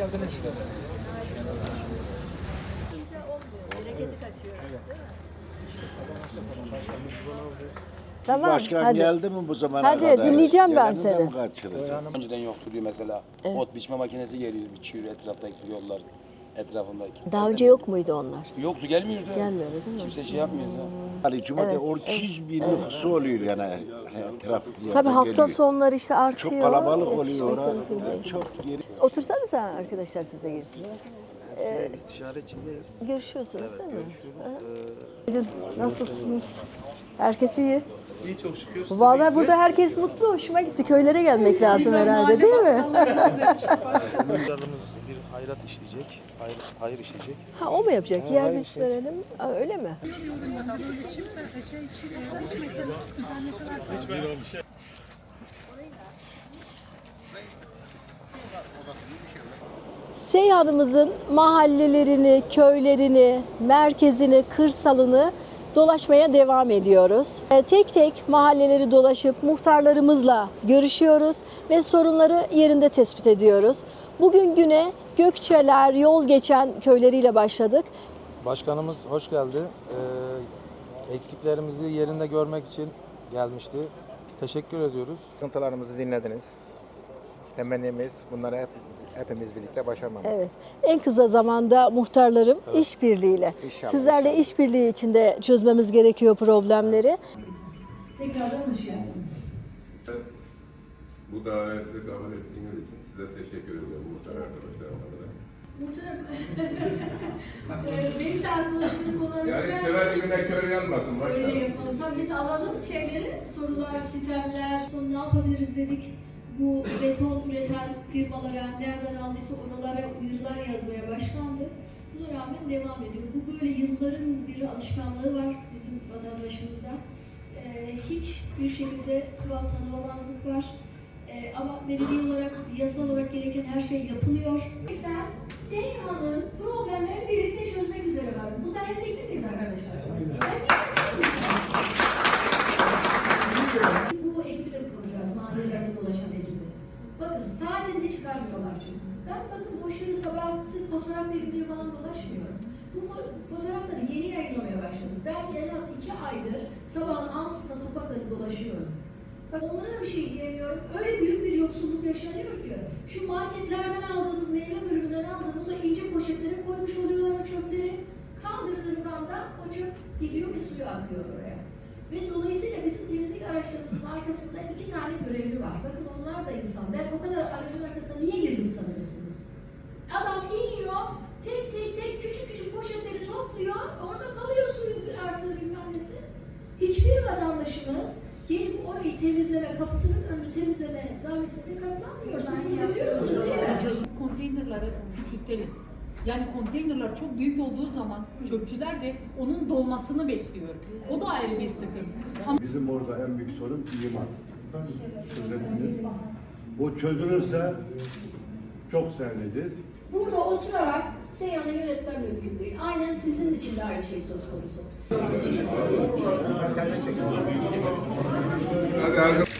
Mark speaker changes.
Speaker 1: geldiniz.
Speaker 2: Bereketi kaçıyor.
Speaker 3: Tamam
Speaker 4: Başkan
Speaker 3: hadi.
Speaker 4: geldi mi bu zamana
Speaker 3: Hadi,
Speaker 4: kadar?
Speaker 3: dinleyeceğim ben
Speaker 4: Geleni de
Speaker 3: seni.
Speaker 4: mi kaçıracak?
Speaker 5: Önceden yoktu diyor mesela. Ot biçme makinesi geliyor, biçiyor etraftaki yollar etrafındaki.
Speaker 3: Daha önce yok muydu onlar?
Speaker 5: Yoktu gelmiyordu.
Speaker 3: Gelmiyordu değil mi?
Speaker 5: Kimse şey yapmıyordu.
Speaker 4: Ali Cuma'da 1200 bin nüfusu oluyor yani etraf.
Speaker 3: Tabii hafta sonları işte artıyor.
Speaker 4: Çok kalabalık oluyor orada.
Speaker 3: değil.
Speaker 4: Çok geri.
Speaker 3: Otursanıza arkadaşlar siz de gelin.
Speaker 6: İstişare içindeyiz.
Speaker 3: Görüşüyorsunuz değil mi?
Speaker 6: Görüşüyoruz.
Speaker 3: Gidin. Nasılsınız? Herkes iyi.
Speaker 6: İyi çok şükür.
Speaker 3: Vallahi burada herkes mutlu. Hoşuma gitti. Köylere gelmek lazım herhalde değil mi?
Speaker 6: Muhtarlığımız bir hayrat işleyecek. Hayır, hayır işleyecek.
Speaker 3: ha o mu yapacak? Yer
Speaker 6: hayır,
Speaker 3: biz
Speaker 6: şey.
Speaker 3: verelim. Ha, öyle mi? Seyhanımızın mahallelerini, köylerini, merkezini, kırsalını dolaşmaya devam ediyoruz. E, Tek tek mahalleleri dolaşıp muhtarlarımızla görüşüyoruz ve sorunları yerinde tespit ediyoruz. Bugün güne Gökçeler, yol geçen köyleriyle başladık.
Speaker 6: Başkanımız hoş geldi. Ee, eksiklerimizi yerinde görmek için gelmişti. Teşekkür ediyoruz.
Speaker 7: Sıkıntılarımızı dinlediniz. Temennimiz bunları hep hepimiz birlikte başarmamız.
Speaker 3: Evet. En kısa zamanda muhtarlarım işbirliğiyle.
Speaker 7: İnşallah,
Speaker 3: Sizlerle
Speaker 7: inşallah.
Speaker 3: işbirliği içinde çözmemiz gerekiyor problemleri.
Speaker 8: Tekrardan hoş geldiniz.
Speaker 9: Bu daveti kabul ettiğiniz için size teşekkür ediyorum muhtar arkadaşlarım adına.
Speaker 8: Muhtarım, Ee, benim de aklımda konularım
Speaker 9: Yani çevre dibine kör yanmasın
Speaker 8: Öyle yapalım. Tabii biz alalım şeyleri, sorular, sitemler, sonra ne yapabiliriz dedik. Bu beton üreten firmalara, nereden aldıysa oralara uyarılar yazmaya başlandı. Buna rağmen devam ediyor. Bu böyle yılların bir alışkanlığı var bizim vatandaşımızda. Ee, hiçbir şekilde kural tanımamazlık var. Ee, ama belediye olarak, yasal olarak gereken her şey yapılıyor. Gerçekten Seyhan'ın problemleri birlikte çözmek üzere vardı. Bunda en fikir miyiz arkadaşlar? Bu ekibi de kuracağız, mahallelerde dolaşan ekibi. Bakın sadece de çıkarmıyorlar çünkü. Ben bakın boş yere sabah sırf fotoğraf ve video falan dolaşmıyorum. Bu fo- fotoğrafları yeni yayınlamaya başladım. Ben en az iki aydır sabahın altısında sokakları dolaşıyorum. Bak onlara da bir şey diyemiyorum. Öyle büyük bir yoksulluk yaşanıyor ki. Şu marketlerden aldığımız, meyve bölümünden aldığımız o ince poşetlere koymuş oluyorlar o çöpleri. Kaldırdığınız anda o çöp gidiyor ve suya akıyor oraya. Ve dolayısıyla bizim temizlik araçlarımızın arkasında iki tane görevli var. Bakın da insan. Ben o kadar aracın arkasına niye girdim sanıyorsunuz? Adam iniyor, tek tek tek küçük küçük poşetleri topluyor, orada kalıyor suyu artığı bilmem nesi. Hiçbir vatandaşımız gelip orayı temizleme, kapısının önünü temizleme zahmetine katlanmıyor. Siz bunu görüyorsunuz değil mi?
Speaker 10: konteynerları küçültelim. Yani konteynerler çok büyük olduğu zaman çöpçüler de onun dolmasını bekliyor. O da ayrı bir sıkıntı.
Speaker 11: Bizim orada en büyük sorun imar. Çözebiliriz. Bu çözülürse çok sevineceğiz.
Speaker 8: Burada oturarak Seyhan'ı yönetmen mümkün değil. Aynen sizin için de aynı şey söz konusu.
Speaker 9: Hadi arkadaşlar.